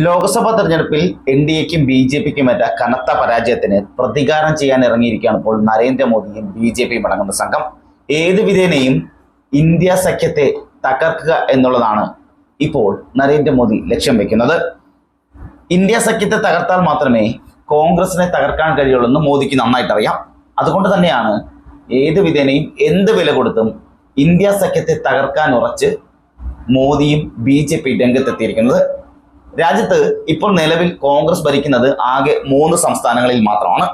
ലോക്സഭാ തെരഞ്ഞെടുപ്പിൽ N D എക്കും B J പിക്കും ഏറ്റ കനത്ത പരാജയത്തിന് പ്രതികാരം ചെയ്യാൻ ഇറങ്ങിയിരിക്കുകയാണ് ഇപ്പോൾ നരേന്ദ്രമോദിയും ബി ജെ പിയും അടങ്ങുന്ന സംഘം. ഏത് വിധേനയും ഇന്ത്യ സഖ്യത്തെ തകർക്കുക എന്നുള്ളതാണ് ഇപ്പോൾ നരേന്ദ്രമോദി ലക്ഷ്യം വെക്കുന്നത്. ഇന്ത്യ സഖ്യത്തെ തകർത്താൽ മാത്രമേ കോൺഗ്രസിനെ തകർക്കാൻ കഴിയുള്ളൂ എന്ന് മോദിക്ക് നന്നായിട്ട് അറിയാം. അതുകൊണ്ട് തന്നെയാണ് ഏത് വിധേനയും എന്ത് വില കൊടുത്തും ഇന്ത്യ സഖ്യത്തെ തകർക്കാൻ ഉറച്ച് മോദിയും ബി ജെ പി രംഗത്തെത്തിയിരിക്കുന്നത്. രാജ്യത്ത് ഇപ്പോൾ നിലവിൽ കോൺഗ്രസ് ഭരിക്കുന്നത് ആകെ മൂന്ന് സംസ്ഥാനങ്ങളിൽ മാത്രമാണ്.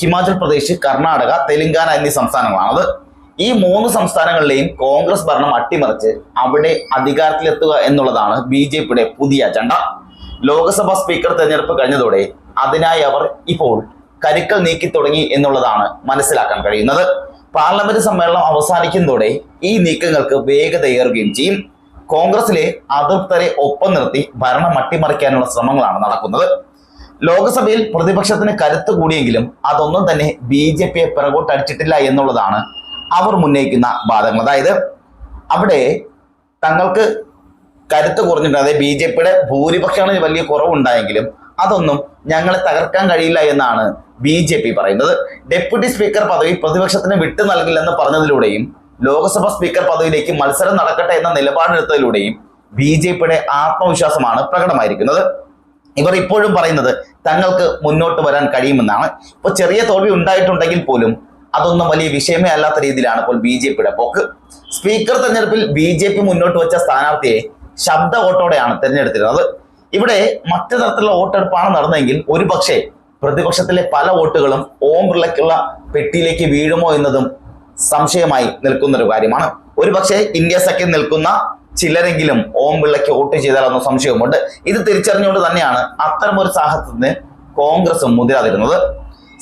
ഹിമാചൽ പ്രദേശ് കർണാടക തെലങ്കാന എന്നീ സംസ്ഥാനങ്ങളാണത്. ഈ മൂന്ന് സംസ്ഥാനങ്ങളിലെയും കോൺഗ്രസ് ഭരണം അട്ടിമറിച്ച് അവിടെ അധികാരത്തിലെത്തുക എന്നുള്ളതാണ് ബി ജെ പിയുടെ പുതിയ അജണ്ട. ലോക്സഭാ സ്പീക്കർ തെരഞ്ഞെടുപ്പ് കഴിഞ്ഞതോടെ അതിനായി അവർ ഇപ്പോൾ കരുക്കൾ നീക്കി തുടങ്ങി എന്നുള്ളതാണ് മനസ്സിലാക്കാൻ കഴിയുന്നത്. പാർലമെന്റ് സമ്മേളനം അവസാനിക്കുന്നതോടെ ഈ നീക്കങ്ങൾക്ക് വേഗതയേറുകയും ചെയ്യും. കോൺഗ്രസിലെ അതൃപ്തരെ ഒപ്പം നിർത്തി ഭരണം അട്ടിമറിക്കാനുള്ള ശ്രമങ്ങളാണ് നടക്കുന്നത്. ലോക്സഭയിൽ പ്രതിപക്ഷത്തിന് കരുത്ത് കൂടിയെങ്കിലും അതൊന്നും തന്നെ ബി ജെ പിയെ പിറകോട്ടടിച്ചിട്ടില്ല എന്നുള്ളതാണ് അവർ ഉന്നയിക്കുന്ന വാദങ്ങൾ. അതായത് അവിടെ തങ്ങൾക്ക് കരുത്ത് കുറഞ്ഞിട്ടുണ്ട്. അതായത് ബി ജെ പിയുടെ ഭൂരിപക്ഷങ്ങളിൽ വലിയ കുറവുണ്ടായെങ്കിലും അതൊന്നും ഞങ്ങളെ തകർക്കാൻ കഴിയില്ല എന്നാണ് ബി ജെ പി പറയുന്നത്. ഡെപ്യൂട്ടി സ്പീക്കർ പദവി പ്രതിപക്ഷത്തിന് വിട്ടു നൽകില്ലെന്ന് പറഞ്ഞതിലൂടെയും ലോക്സഭ സ്പീക്കർ പദവിയിലേക്ക് മത്സരം നടക്കട്ടെ എന്ന നിലപാടെടുത്തതിലൂടെയും ബി ജെ പിയുടെ ആത്മവിശ്വാസമാണ് പ്രകടമായിരിക്കുന്നത്. ഇവർ ഇപ്പോഴും പറയുന്നത് തങ്ങൾക്ക് മുന്നോട്ട് വരാൻ കഴിയുമെന്നാണ്. ഇപ്പോൾ ചെറിയ തോൽവി ഉണ്ടായിട്ടുണ്ടെങ്കിൽ പോലും അതൊന്നും വലിയ വിഷയമേ അല്ലാത്ത രീതിയിലാണ് ഇപ്പോൾ ബി ജെ പിയുടെ പോക്ക്. സ്പീക്കർ തെരഞ്ഞെടുപ്പിൽ ബി ജെ പി മുന്നോട്ട് വെച്ച സ്ഥാനാർത്ഥിയെ ശബ്ദ വോട്ടോടെയാണ് തെരഞ്ഞെടുത്തിരുന്നത്. ഇവിടെ മറ്റു തരത്തിലുള്ള വോട്ടെടുപ്പാണ് നടന്നതെങ്കിൽ ഒരുപക്ഷെ പ്രതിപക്ഷത്തിലെ പല വോട്ടുകളും ഓം ബിർളയ്ക്കുള്ള പെട്ടിയിലേക്ക് വീഴുമോ എന്നതും സംശയമായി നിൽക്കുന്ന ഒരു കാര്യമാണ്. ഒരു പക്ഷേ ഇന്ത്യ സഖ്യം നിൽക്കുന്ന ചിലരെങ്കിലും ഓം പിള്ളയ്ക്ക് വോട്ട് ചെയ്താലെന്ന സംശയവുമുണ്ട്. ഇത് തിരിച്ചറിഞ്ഞുകൊണ്ട് തന്നെയാണ് അത്തരമൊരു സാഹചര്യത്തിന് കോൺഗ്രസ് മുതിരാതിരുന്നത്.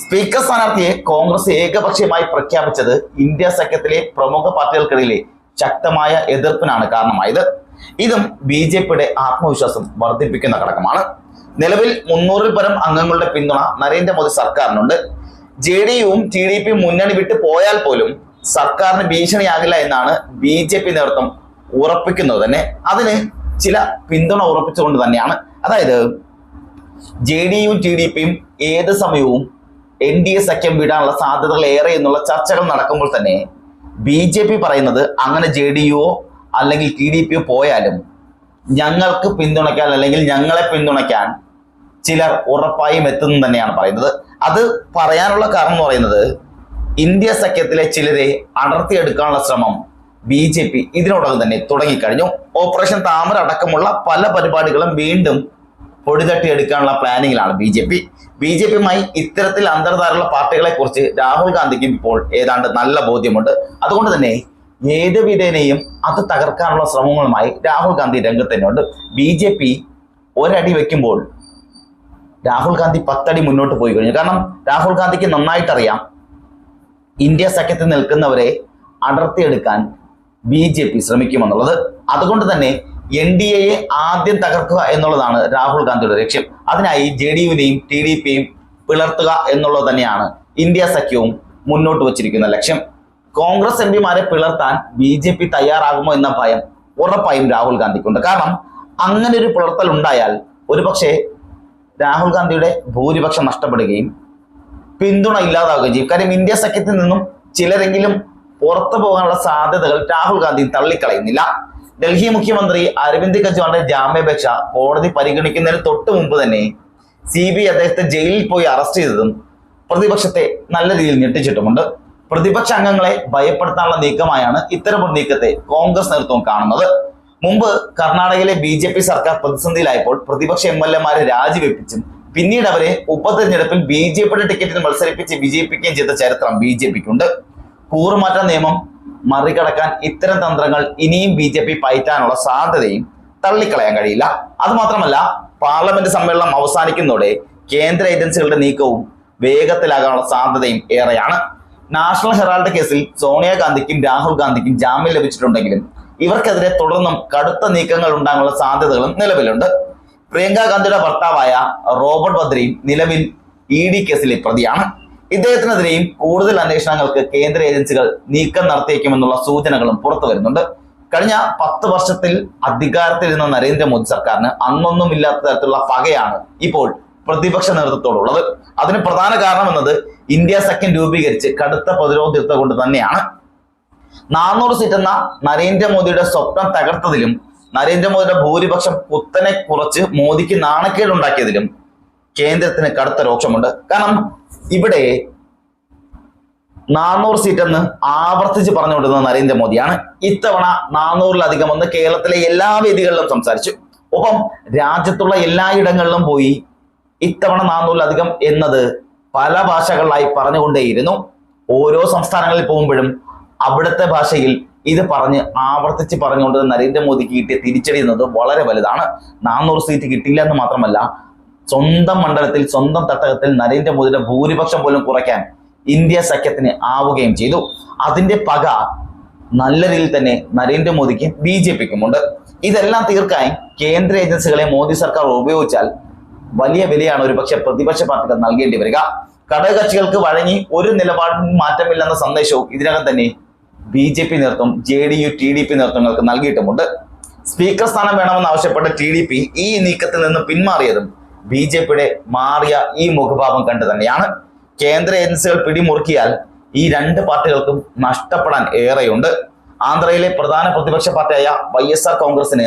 സ്പീക്കർ സ്ഥാനാർത്ഥിയെ കോൺഗ്രസ് ഏകപക്ഷീയമായി പ്രഖ്യാപിച്ചത് ഇന്ത്യ സഖ്യത്തിലെ പ്രമുഖ പാർട്ടികൾക്കിടയിലെ ശക്തമായ എതിർപ്പിനാണ് കാരണമായത്. ഇതും ബി ജെ പിയുടെ ആത്മവിശ്വാസം വർദ്ധിപ്പിക്കുന്ന ഘടകമാണ്. നിലവിൽ മുന്നൂറിൽ പരം അംഗങ്ങളുടെ പിന്തുണ നരേന്ദ്രമോദി സർക്കാരിനുണ്ട്. ജെ ഡി യുവും ടി ഡി പിയും മുന്നണി വിട്ട് പോയാൽ പോലും സർക്കാരിന് ഭീഷണിയാകില്ല എന്നാണ് ബി ജെ പി നേതൃത്വം ഉറപ്പിക്കുന്നത് തന്നെ. അതിന് ചില പിന്തുണ ഉറപ്പിച്ചുകൊണ്ട് തന്നെയാണ്. അതായത് J D U T D പിയും ഏത് സമയവും എൻ ഡി എ സഖ്യം വിടാനുള്ള സാധ്യതകൾ ഏറെ എന്നുള്ള ചർച്ചകൾ നടക്കുമ്പോൾ തന്നെ ബി ജെ പി പറയുന്നത് അങ്ങനെ ജെ ഡി യുവോ അല്ലെങ്കിൽ ടി ഡി പിയോ പോയാലും ഞങ്ങൾക്ക് പിന്തുണയ്ക്കാൻ അല്ലെങ്കിൽ ഞങ്ങളെ പിന്തുണയ്ക്കാൻ ചിലർ ഉറപ്പായും എത്തുന്നു തന്നെയാണ് പറയുന്നത്. അത് പറയാനുള്ള കാരണം എന്ന് പറയുന്നത് ഇന്ത്യ സഖ്യത്തിലെ ചിലരെ അടർത്തിയെടുക്കാനുള്ള ശ്രമം ബി ജെ പി ഇതിനോടകം തന്നെ തുടങ്ങിക്കഴിഞ്ഞു. ഓപ്പറേഷൻ താമര അടക്കമുള്ള പല പരിപാടികളും വീണ്ടും പൊടിതട്ടിയെടുക്കാനുള്ള പ്ലാനിങ്ങിലാണ് B J P. B J പിയുമായി ഇത്തരത്തിൽ അന്തർധാരയുള്ള പാർട്ടികളെ കുറിച്ച് രാഹുൽ ഗാന്ധിക്കും ഇപ്പോൾ ഏതാണ്ട് നല്ല ബോധ്യമുണ്ട്. അതുകൊണ്ട് തന്നെ ഏത് വിധേനയും അത് തകർക്കാനുള്ള ശ്രമങ്ങളുമായി രാഹുൽ ഗാന്ധി രംഗത്ത് തന്നെയുണ്ട് ബി ജെ പി ഒരടി വെക്കുമ്പോൾ രാഹുൽ ഗാന്ധി പത്തടി മുന്നോട്ട് പോയി കഴിഞ്ഞു. കാരണം രാഹുൽ ഗാന്ധിക്ക് നന്നായിട്ട് അറിയാം ഇന്ത്യ സഖ്യത്തിൽ നിൽക്കുന്നവരെ അടർത്തിയെടുക്കാൻ ബി ജെ പി ശ്രമിക്കുമെന്നുള്ളത്. അതുകൊണ്ട് തന്നെ എൻ ഡി എയെ ആദ്യം തകർക്കുക എന്നുള്ളതാണ് രാഹുൽ ഗാന്ധിയുടെ ലക്ഷ്യം. അതിനായി ജെ ഡി യുവിനെയും ടി ഡി പിയും പിളർത്തുക എന്നുള്ളത് തന്നെയാണ് ഇന്ത്യ സഖ്യവും മുന്നോട്ട് വച്ചിരിക്കുന്ന ലക്ഷ്യം. കോൺഗ്രസ് എം പിമാരെ പിളർത്താൻ ബി ജെ പി തയ്യാറാകുമോ എന്ന ഭയം ഉറപ്പായും രാഹുൽ ഗാന്ധിക്കുണ്ട്. കാരണം അങ്ങനെ ഒരു പിളർത്തൽ ഉണ്ടായാൽ ഒരുപക്ഷെ രാഹുൽ ഗാന്ധിയുടെ ഭൂരിപക്ഷം നഷ്ടപ്പെടുകയും പിന്തുണ ഇല്ലാതാവുകയും ചെയ്യും. കാര്യം ഇന്ത്യ സഖ്യത്തിൽ നിന്നും ചിലരെങ്കിലും പുറത്തു പോകാനുള്ള സാധ്യതകൾ രാഹുൽ ഗാന്ധി തള്ളിക്കളയുന്നില്ല. ഡൽഹി മുഖ്യമന്ത്രി അരവിന്ദ് കെജ്രിവാളിന്റെ ജാമ്യാപേക്ഷ കോടതി പരിഗണിക്കുന്നതിന് തൊട്ട് മുമ്പ് തന്നെ സി ബി അദ്ദേഹത്തെ ജയിലിൽ പോയി അറസ്റ്റ് ചെയ്തതും പ്രതിപക്ഷത്തെ നല്ല രീതിയിൽ ഞെട്ടിച്ചിട്ടുമുണ്ട്. പ്രതിപക്ഷ അംഗങ്ങളെ ഭയപ്പെടുത്താനുള്ള നീക്കമായാണ് ഇത്തരമൊരു നീക്കത്തെ കോൺഗ്രസ് നേതൃത്വം കാണുന്നത്. മുമ്പ് കർണാടകയിലെ ബി സർക്കാർ പ്രതിസന്ധിയിലായപ്പോൾ പ്രതിപക്ഷ എം എൽ എമാരെ രാജിവെപ്പിച്ചും പിന്നീട് അവരെ ഉപതെരഞ്ഞെടുപ്പിൽ ബി ജെ പിയുടെ ടിക്കറ്റിൽ മത്സരിപ്പിച്ച് വിജയിപ്പിക്കുകയും ചെയ്ത ചരിത്രം ബി ജെ പിക്കുണ്ട്. കൂറുമാറ്റ നിയമം മറികടക്കാൻ ഇത്തരം തന്ത്രങ്ങൾ ഇനിയും ബി ജെ പി പയറ്റാനുള്ള സാധ്യതയും തള്ളിക്കളയാൻ കഴിയില്ല. അതുമാത്രമല്ല പാർലമെന്റ് സമ്മേളനം അവസാനിക്കുന്നതോടെ കേന്ദ്ര ഏജൻസികളുടെ നീക്കവും വേഗത്തിലാകാനുള്ള സാധ്യതയും ഏറെയാണ്. നാഷണൽ ഹെറാൾഡ് കേസിൽ സോണിയാഗാന്ധിക്കും രാഹുൽ ഗാന്ധിക്കും ജാമ്യം ലഭിച്ചിട്ടുണ്ടെങ്കിലും ഇവർക്കെതിരെ തുടർന്നും കടുത്ത നീക്കങ്ങൾ ഉണ്ടാകാനുള്ള സാധ്യതകളും നിലവിലുണ്ട്. പ്രിയങ്ക ഗാന്ധിയുടെ ഭർത്താവായ റോബർട്ട് വദ്രയും നിലവിൽ ഇ ഡി കേസിലെ പ്രതിയാണ്. ഇദ്ദേഹത്തിനെതിരെയും കൂടുതൽ അന്വേഷണങ്ങൾക്ക് കേന്ദ്ര ഏജൻസികൾ നീക്കം നടത്തിയേക്കുമെന്നുള്ള സൂചനകളും പുറത്തു വരുന്നുണ്ട്. കഴിഞ്ഞ പത്ത് വർഷത്തിൽ അധികാരത്തിൽ ഇരുന്ന നരേന്ദ്രമോദി സർക്കാരിന് അന്നൊന്നും ഇല്ലാത്ത തരത്തിലുള്ള പകയാണ് ഇപ്പോൾ പ്രതിപക്ഷ നേതൃത്വത്തോടുള്ളത്. അതിന് പ്രധാന കാരണം എന്നത് ഇന്ത്യ സഖ്യം രൂപീകരിച്ച് കടുത്ത പ്രതിരോധ കൊണ്ട് തന്നെയാണ്. നാനൂറ് സീറ്റ് എന്ന നരേന്ദ്രമോദിയുടെ സ്വപ്നം തകർത്തതിലും നരേന്ദ്രമോദിയുടെ ഭൂരിപക്ഷം കുത്തനെ കുറച്ച് മോദിക്ക് നാണക്കേടുണ്ടാക്കിയതിലും കേന്ദ്രത്തിന് കടുത്ത രോക്ഷമുണ്ട്. കാരണം ഇവിടെ നാനൂറ് സീറ്റ് എന്ന് ആവർത്തിച്ച് പറഞ്ഞുകൊണ്ടിരുന്നത് നരേന്ദ്രമോദിയാണ്. ഇത്തവണ നാനൂറിലധികം എന്ന് കേരളത്തിലെ എല്ലാ വേദികളിലും സംസാരിച്ചു. ഒപ്പം രാജ്യത്തുള്ള എല്ലായിടങ്ങളിലും പോയി ഇത്തവണ നാനൂറിലധികം എന്നത് പല ഭാഷകളിലായി പറഞ്ഞുകൊണ്ടേയിരുന്നു. ഓരോ സംസ്ഥാനങ്ങളിൽ പോകുമ്പോഴും അവിടുത്തെ ഭാഷയിൽ ഇത് പറഞ്ഞ് ആവർത്തിച്ച് പറഞ്ഞുകൊണ്ട് നരേന്ദ്രമോദിക്ക് കിട്ടിയ തിരിച്ചടി എന്നത് വളരെ വലുതാണ്. നാനൂറ് സീറ്റ് കിട്ടില്ല എന്ന് മാത്രമല്ല സ്വന്തം മണ്ഡലത്തിൽ സ്വന്തം തട്ടകത്തിൽ നരേന്ദ്രമോദിയുടെ ഭൂരിപക്ഷം പോലും കുറയ്ക്കാൻ ഇന്ത്യ സഖ്യത്തിന് ആവുകയും ചെയ്തു. അതിന്റെ പക നല്ല രീതിയിൽ തന്നെ നരേന്ദ്രമോദിക്കും ബി ജെ പിക്കുമുണ്ട്. ഇതെല്ലാം തീർക്കാൻ കേന്ദ്ര ഏജൻസികളെ മോദി സർക്കാർ ഉപയോഗിച്ചാൽ വലിയ വിലയാണ് ഒരുപക്ഷെ പ്രതിപക്ഷ പാർട്ടികൾ നൽകേണ്ടി വരിക. ഘടകകക്ഷികൾക്ക് വഴങ്ങി ഒരു നിലപാടിനും മാറ്റമില്ലെന്ന സന്ദേശവും ഇതിനകം തന്നെ ബി ജെ പി നേതൃത്വം J D U T D P നേതൃത്വങ്ങൾക്ക് നൽകിയിട്ടുമുണ്ട്. സ്പീക്കർ സ്ഥാനം വേണമെന്ന് ആവശ്യപ്പെട്ട ടി ഡി പി ഈ നീക്കത്തിൽ നിന്ന് പിന്മാറിയതും ബി ജെ പിയുടെ മാറിയ ഈ മുഖഭാവം കണ്ടു തന്നെയാണ്. കേന്ദ്ര ഏജൻസികൾ പിടിമുറുക്കിയാൽ ഈ രണ്ട് പാർട്ടികൾക്കും നഷ്ടപ്പെടാൻ ഏറെയുണ്ട്. ആന്ധ്രയിലെ പ്രധാന പ്രതിപക്ഷ പാർട്ടിയായ വൈ എസ് ആർ കോൺഗ്രസിന്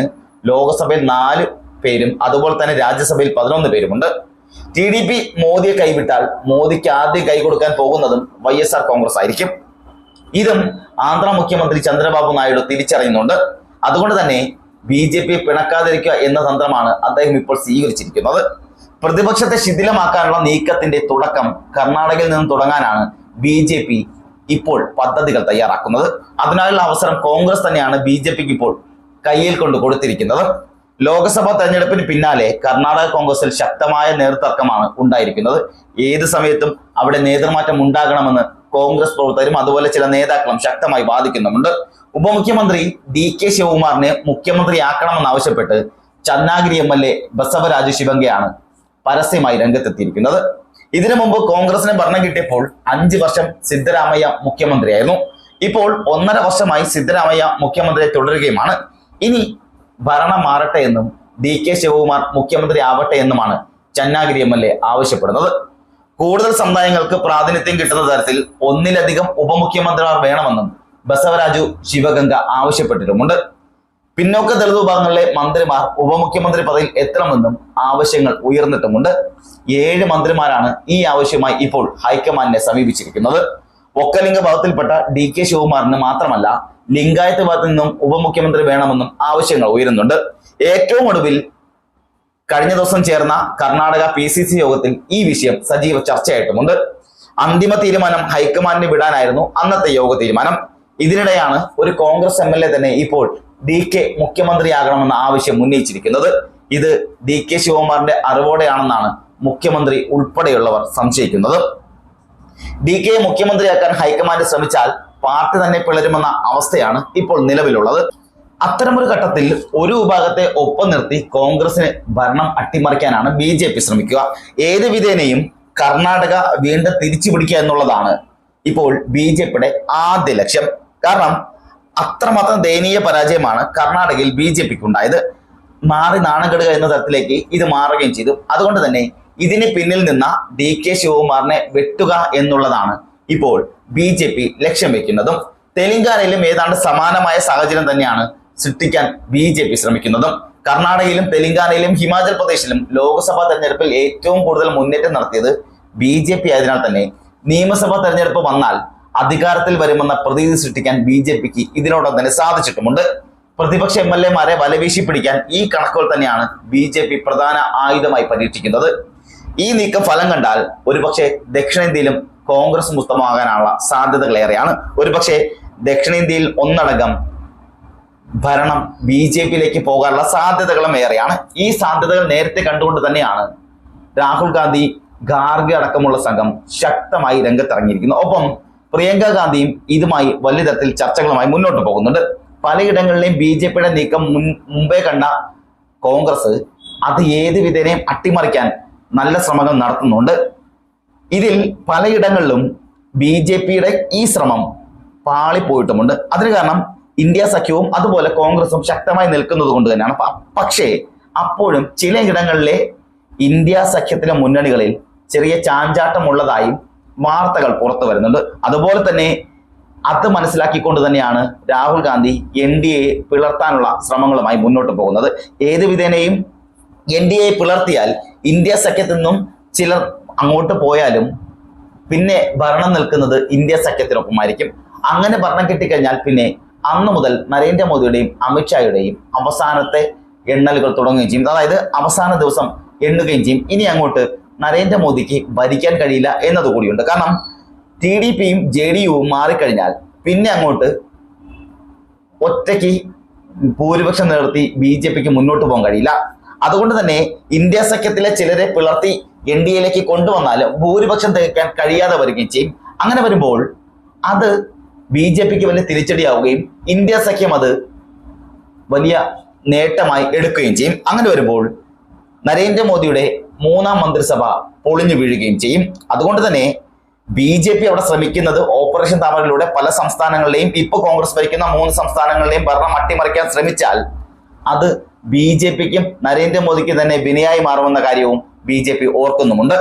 ലോക്സഭയിൽ നാല് പേരും അതുപോലെ തന്നെ രാജ്യസഭയിൽ പതിനൊന്ന് പേരുമുണ്ട്. ടി ഡി പി മോദിയെ കൈവിട്ടാൽ മോദിക്ക് ആദ്യം കൈ കൊടുക്കാൻ പോകുന്നതും വൈ എസ് ആർ കോൺഗ്രസ് ആയിരിക്കും. ഇതും ആന്ധ്ര മുഖ്യമന്ത്രി ചന്ദ്രബാബു നായിഡു തിരിച്ചറിയുന്നുണ്ട്. അതുകൊണ്ട് തന്നെ ബി ജെ പി പിണക്കാതിരിക്കുക എന്ന തന്ത്രമാണ് അദ്ദേഹം ഇപ്പോൾ സ്വീകരിച്ചിരിക്കുന്നത്. പ്രതിപക്ഷത്തെ ശിഥിലമാക്കാനുള്ള നീക്കത്തിന്റെ തുടക്കം കർണാടകയിൽ നിന്ന് തുടങ്ങാനാണ് ബി ജെ പി ഇപ്പോൾ പദ്ധതികൾ തയ്യാറാക്കുന്നത്. അതിനായുള്ള അവസരം കോൺഗ്രസ് തന്നെയാണ് ബി ജെ പിക്ക് ഇപ്പോൾ കയ്യിൽ കൊണ്ട് കൊടുത്തിരിക്കുന്നത്. ലോക്സഭാ തെരഞ്ഞെടുപ്പിന് പിന്നാലെ കർണാടക കോൺഗ്രസിൽ ശക്തമായ നേതൃതർക്കമാണ് ഉണ്ടായിരിക്കുന്നത്. ഏത് സമയത്തും അവിടെ നേതൃമാറ്റം ഉണ്ടാകണമെന്ന് കോൺഗ്രസ് പ്രവർത്തകരും അതുപോലെ ചില നേതാക്കളും ശക്തമായി വാദിക്കുന്നുമുണ്ട്. ഉപമുഖ്യമന്ത്രി ഡി കെ ശിവകുമാറിനെ മുഖ്യമന്ത്രിയാക്കണമെന്നാവശ്യപ്പെട്ട് Channagiri M L A Basavaraju ശിവങ്കയാണ് പരസ്യമായി രംഗത്തെത്തിയിരിക്കുന്നത്. ഇതിനു മുമ്പ് കോൺഗ്രസിന് ഭരണം കിട്ടിയപ്പോൾ അഞ്ച് വർഷം സിദ്ധരാമയ്യ മുഖ്യമന്ത്രിയായിരുന്നു. ഇപ്പോൾ ഒന്നര വർഷമായി സിദ്ധരാമയ്യ മുഖ്യമന്ത്രിയെ തുടരുകയുമാണ്. ഇനി ഭരണം മാറട്ടെ എന്നും ഡി കെ ശിവകുമാർ മുഖ്യമന്ത്രി ആവട്ടെ എന്നുമാണ് ചന്നാഗിരി എം എൽ എ ആവശ്യപ്പെടുന്നത്. കൂടുതൽ സമുദായങ്ങൾക്ക് പ്രാതിനിധ്യം കിട്ടുന്ന തരത്തിൽ ഒന്നിലധികം ഉപമുഖ്യമന്ത്രിമാർ വേണമെന്നും ബസവരാജു ശിവഗംഗ ആവശ്യപ്പെട്ടിട്ടുമുണ്ട്. പിന്നോക്ക ദളിത് വിഭാഗങ്ങളിലെ മന്ത്രിമാർ ഉപമുഖ്യമന്ത്രി പദവിയിൽ എത്തണമെന്നും ആവശ്യങ്ങൾ ഉയർന്നിട്ടുമുണ്ട്. ഏഴ് മന്ത്രിമാരാണ് ഈ ആവശ്യമായി ഇപ്പോൾ ഹൈക്കമാൻഡിനെ സമീപിച്ചിരിക്കുന്നത്. ഒക്കലിംഗ ഭാഗത്തിൽപ്പെട്ട ഡി കെ ശിവകുമാറിന് മാത്രമല്ല ലിംഗായത്ത് ഭാഗത്തു നിന്നും ഉപമുഖ്യമന്ത്രി വേണമെന്നും ആവശ്യങ്ങൾ ഉയരുന്നുണ്ട്. ഏറ്റവും ഒടുവിൽ കഴിഞ്ഞ ദിവസം ചേർന്ന കർണാടക പി സി സി യോഗത്തിൽ ഈ വിഷയം സജീവ ചർച്ചയായിട്ടുമുണ്ട്. അന്തിമ തീരുമാനം ഹൈക്കമാൻഡിന് വിടാനായിരുന്നു അന്നത്തെ യോഗ തീരുമാനം. ഇതിനിടെയാണ് ഒരു കോൺഗ്രസ് എം തന്നെ ഇപ്പോൾ ഡി കെ മുഖ്യമന്ത്രിയാകണമെന്ന ആവശ്യം ഉന്നയിച്ചിരിക്കുന്നത്. ഇത് ഡി കെ ശിവകുമാറിന്റെ അറിവോടെയാണെന്നാണ് മുഖ്യമന്ത്രി ഉൾപ്പെടെയുള്ളവർ സംശയിക്കുന്നത്. ഡി കെ മുഖ്യമന്ത്രിയാക്കാൻ ഹൈക്കമാൻഡ് ശ്രമിച്ചാൽ പാർട്ടി തന്നെ പിളരുമെന്ന അവസ്ഥയാണ് ഇപ്പോൾ നിലവിലുള്ളത്. അത്തരമൊരു ഘട്ടത്തിൽ ഒരു വിഭാഗത്തെ ഒപ്പം നിർത്തി കോൺഗ്രസിന് ഭരണം അട്ടിമറിക്കാനാണ് ബി ജെ പി ശ്രമിക്കുക. ഏത് വിധേനയും കർണാടക വീണ്ടും തിരിച്ചു പിടിക്കുക എന്നുള്ളതാണ് ഇപ്പോൾ ബി ജെ പിയുടെ ആദ്യ ലക്ഷ്യം. കാരണം അത്രമാത്രം ദയനീയ പരാജയമാണ് കർണാടകയിൽ ബി ജെ പിക്ക് ഉണ്ടായത് മാറി നാണം കെടുക എന്ന തരത്തിലേക്ക് ഇത് മാറുകയും ചെയ്തു. അതുകൊണ്ട് തന്നെ ഇതിന് പിന്നിൽ നിന്ന ഡി കെ ശിവകുമാറിനെ വെട്ടുക എന്നുള്ളതാണ് ഇപ്പോൾ ബി ജെ പി ലക്ഷ്യം വെക്കുന്നതും. തെലങ്കാനയിലും ഏതാണ്ട് സമാനമായ സാഹചര്യം തന്നെയാണ് സൃഷ്ടിക്കാൻ ബി ജെ പി ശ്രമിക്കുന്നതും കർണാടകയിലും തെലങ്കാനയിലും ഹിമാചൽ പ്രദേശിലും ലോക്സഭാ തെരഞ്ഞെടുപ്പിൽ ഏറ്റവും കൂടുതൽ മുന്നേറ്റം നടത്തിയത് ബി ജെ പി ആയതിനാൽ തന്നെ നിയമസഭാ തെരഞ്ഞെടുപ്പ് വന്നാൽ അധികാരത്തിൽ വരുമെന്ന പ്രതീതി സൃഷ്ടിക്കാൻ ബി ജെ പിക്ക് ഇതിനോടൊപ്പം തന്നെ സാധിച്ചിട്ടുമുണ്ട്. പ്രതിപക്ഷ എം എൽ എമാരെ വലവീശി പിടിക്കാൻ ഈ കണക്കുകൾ തന്നെയാണ് ബി ജെ പി പ്രധാന ആയുധമായി പരീക്ഷിക്കുന്നത്. ഈ നീക്കം ഫലം കണ്ടാൽ ഒരുപക്ഷെ ദക്ഷിണേന്ത്യയിലും കോൺഗ്രസ് മുക്തമാകാനുള്ള സാധ്യതകളേറെയാണ്. ഒരുപക്ഷെ ദക്ഷിണേന്ത്യയിൽ ഒന്നടങ്കം ഭരണം ബി ജെ പിയിലേക്ക് പോകാനുള്ള സാധ്യതകളും ഏറെയാണ്. ഈ സാധ്യതകൾ നേരത്തെ കണ്ടുകൊണ്ട് തന്നെയാണ് രാഹുൽ ഗാന്ധി ഖാർഗെ അടക്കമുള്ള സംഘം ശക്തമായി രംഗത്തിറങ്ങിയിരിക്കുന്നു. ഒപ്പം പ്രിയങ്ക ഗാന്ധിയും ഇതുമായി വലിയ തരത്തിൽ ചർച്ചകളുമായി മുന്നോട്ട് പോകുന്നുണ്ട്. പലയിടങ്ങളിലെയും ബി ജെ പിയുടെ നീക്കം മുൻ മുമ്പേ കണ്ട കോൺഗ്രസ് അത് ഏത് വിധേനയും അട്ടിമറിക്കാൻ നല്ല ശ്രമങ്ങൾ നടത്തുന്നുണ്ട്. ഇതിൽ പലയിടങ്ങളിലും ബി ജെ പിയുടെ ഈ ശ്രമം പാളിപ്പോയിട്ടുമുണ്ട്. അതിന് കാരണം ഇന്ത്യ സഖ്യവും അതുപോലെ കോൺഗ്രസും ശക്തമായി നിൽക്കുന്നത് കൊണ്ട് തന്നെയാണ്. പക്ഷേ അപ്പോഴും ചിലയിടങ്ങളിലെ ഇന്ത്യ സഖ്യത്തിലെ മുന്നണികളിൽ ചെറിയ ചാഞ്ചാട്ടമുള്ളതായും വാർത്തകൾ പുറത്തു വരുന്നുണ്ട്. അതുപോലെ തന്നെ അത് മനസ്സിലാക്കിക്കൊണ്ട് തന്നെയാണ് Rahul Gandhi N D A പിളർത്താനുള്ള ശ്രമങ്ങളുമായി മുന്നോട്ട് പോകുന്നത്. ഏത് വിധേനയും എൻ ഡി എ പിളർത്തിയാൽ ഇന്ത്യ സഖ്യത്തിൽ നിന്നും ചിലർ അങ്ങോട്ട് പോയാലും പിന്നെ ഭരണം നിൽക്കുന്നത് ഇന്ത്യ സഖ്യത്തിനൊപ്പമായിരിക്കും. അങ്ങനെ ഭരണം കിട്ടിക്കഴിഞ്ഞാൽ പിന്നെ അന്ന് മുതൽ നരേന്ദ്രമോദിയുടെയും അമിത്ഷായുടെയും അവസാനത്തെ എണ്ണലുകൾ തുടങ്ങുകയും ചെയ്യും. അതായത് അവസാന ദിവസം എണ്ണുകയും ചെയ്യും. ഇനി അങ്ങോട്ട് നരേന്ദ്രമോദിക്ക് ഭരിക്കാൻ കഴിയില്ല എന്നതുകൂടിയുണ്ട്. കാരണം ടി ഡി പിയും ജെ ഡി യുവും മാറിക്കഴിഞ്ഞാൽ പിന്നെ അങ്ങോട്ട് ഒറ്റയ്ക്ക് ഭൂരിപക്ഷം നിലനിർത്തി ബി ജെ പിക്ക് മുന്നോട്ട് പോകാൻ കഴിയില്ല. അതുകൊണ്ട് തന്നെ ഇന്ത്യ സഖ്യത്തിലെ ചിലരെ പിളർത്തി എൻ ഡി എയിലേക്ക് കൊണ്ടുവന്നാലും ഭൂരിപക്ഷം തികക്കാൻ കഴിയാതെ വരികയും ചെയ്യും. അങ്ങനെ വരുമ്പോൾ അത് ബി ജെ പിക്ക് വലിയ തിരിച്ചടിയാവുകയും ഇന്ത്യ സഖ്യം അത് വലിയ നേട്ടമായി എടുക്കുകയും ചെയ്യും. അങ്ങനെ വരുമ്പോൾ നരേന്ദ്രമോദിയുടെ മൂന്നാം മന്ത്രിസഭ പൊളിഞ്ഞു വീഴുകയും ചെയ്യും. അതുകൊണ്ട് തന്നെ ബി ജെ പി അവിടെ ശ്രമിക്കുന്നത് ഓപ്പറേഷൻ താമരയിലൂടെ പല സംസ്ഥാനങ്ങളിലെയും ഇപ്പൊ കോൺഗ്രസ് ഭരിക്കുന്ന മൂന്ന് സംസ്ഥാനങ്ങളിലെയും ഭരണം അട്ടിമറിക്കാൻ ശ്രമിച്ചാൽ അത് ബി ജെ പിക്കും നരേന്ദ്രമോദിക്കും തന്നെ വിനയായി മാറുമെന്ന കാര്യവും ബി ജെ പി ഓർക്കുന്നുമുണ്ട്.